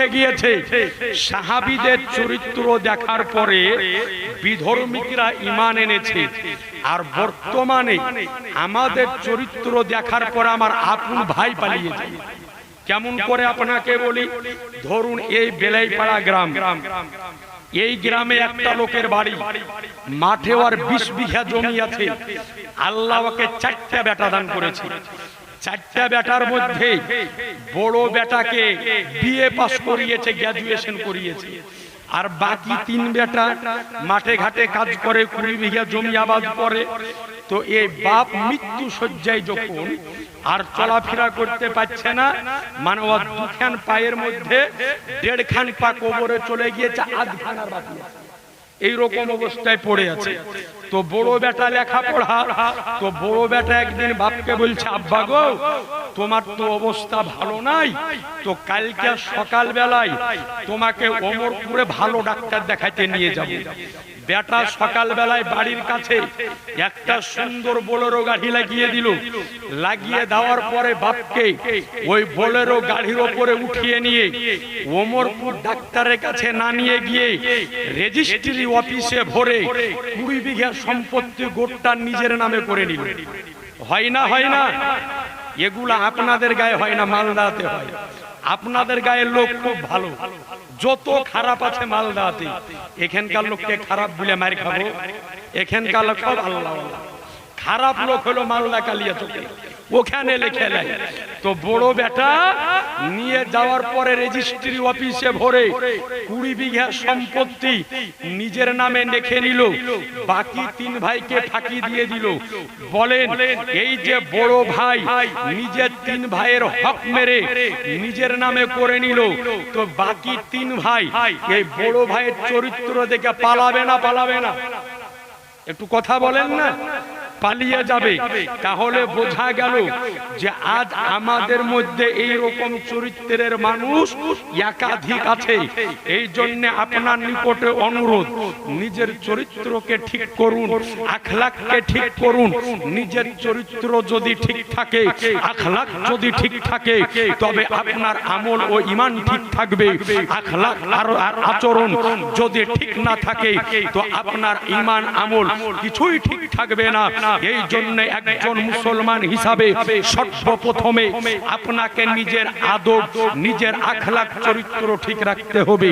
উঠে গিয়েছে। সাহাবিদের চরিত্র দেখার পরে বিধর্মিকরা ইমান এনেছে। আর বর্তমানে আমাদের চরিত্র দেখার পরে আমার আপন ভাই পালিয়েছে। কেমন করে আপনাকে বলি? ধরুন এই বেলাইপাড়া গ্রাম। এই গ্রামে একটা লোকের বাড়ি। মাঠে আর বিশ বিঘা জমি আছে। আল্লাহ ওকে চারটা বেটা দান করেছে। চারটা বেটার মধ্যে বড় বেটাকে বিএ পাস করিয়েছে গ্র্যাজুয়েশন করিয়েছে আর বাকি তিন বেটা মাঠে ঘাটে কাজ করে, কুড়ি বিঘা জমি আবাদ করে তো এই বাপ মৃত্যু শয্যায় যখন আর চলাফেরা করতে পারছে না মানে দুখান পায়ের মধ্যে দেড়খান পা কবরে চলে গিয়েছে আধখানার বাকি আছে। এইরকম অবস্থায় পড়ে আছে। তো বড় বেটা লেখা পড়া তো বড় বেটা একদিন বাপকে বলছে, আব্বা গো, তোমার তো অবস্থা ভালো নাই, তো কালকে সকাল বেলায় তোমাকে অমরপুরে ভালো ডাক্তার দেখাইতে নিয়ে যাব। বেটা সকাল বেলায় বাড়ির কাছে একটা সুন্দর বোলেরো গাড়ি লাগিয়ে দিল। লাগিয়ে দেওয়ার পরে বাপকে ওই বোলেরো গাড়ির ওপরে উঠিয়ে নিয়ে ওমরপুর ডাক্তারের কাছে না নিয়ে গিয়ে রেজিস্ট্রি অফিসে ভরে কুড়ি বিঘা সম্পত্তি গোটটা নিজের নামে করে নিল। হয় না হয় না? এগুলা আপনাদের গায়ে হয় না, মালদাতে হয়। আপনাদের গায়ে লোক খুব ভালো। যত খারাপ আছে মালদাতে। এখানকার লোককে খারাপ বলে মার খাব। এখানকার লোক সব আল্লাহ। খারাপ লোক হলো মালদা কালিয়া চোখে ওখানে লেখে নেয় তো বড় বেটা নিয়ে যাওয়ার পরে রেজিস্ট্রি অফিসে ভরে কুড়ি বিঘা সম্পত্তি নিজের নামে লিখে নিল। বাকি তিন ভাইকে ফাঁকি দিয়ে দিল। বলেন, এই যে বড় ভাই নিজের তিন ভাইয়ের হক মেরে নিজের নামে করে নিল, তো বাকি তিন ভাই এই বড় ভাইয়ের চরিত্র দেখে পালাবে না পালাবে না? একটু কথা বলেন না। পালিয়ে যাবে। তাহলে বোঝা গেল যে আজ আমাদের মধ্যে এই রকম চরিত্রের মানুষ একাধিক আছে। এই জন্য আপনার নিকটে অনুরোধ নিজের চরিত্রকে ঠিক করুন আখলাককে ঠিক করুন। নিজের চরিত্র যদি ঠিক থাকে আখলাক যদি ঠিক থাকে তবে আপনার আমল ও ইমান ঠিক থাকবে। আখলাক আর আর আচরণ যদি ঠিক না থাকে তো আপনার ইমান আমল কিছুই ঠিক থাকবে না। এই জন্য একজন মুসলমান হিসাবে সর্বপ্রথমে আপনাকে নিজের আদব, নিজের আখলাখ, চরিত্র ঠিক রাখতে হবে।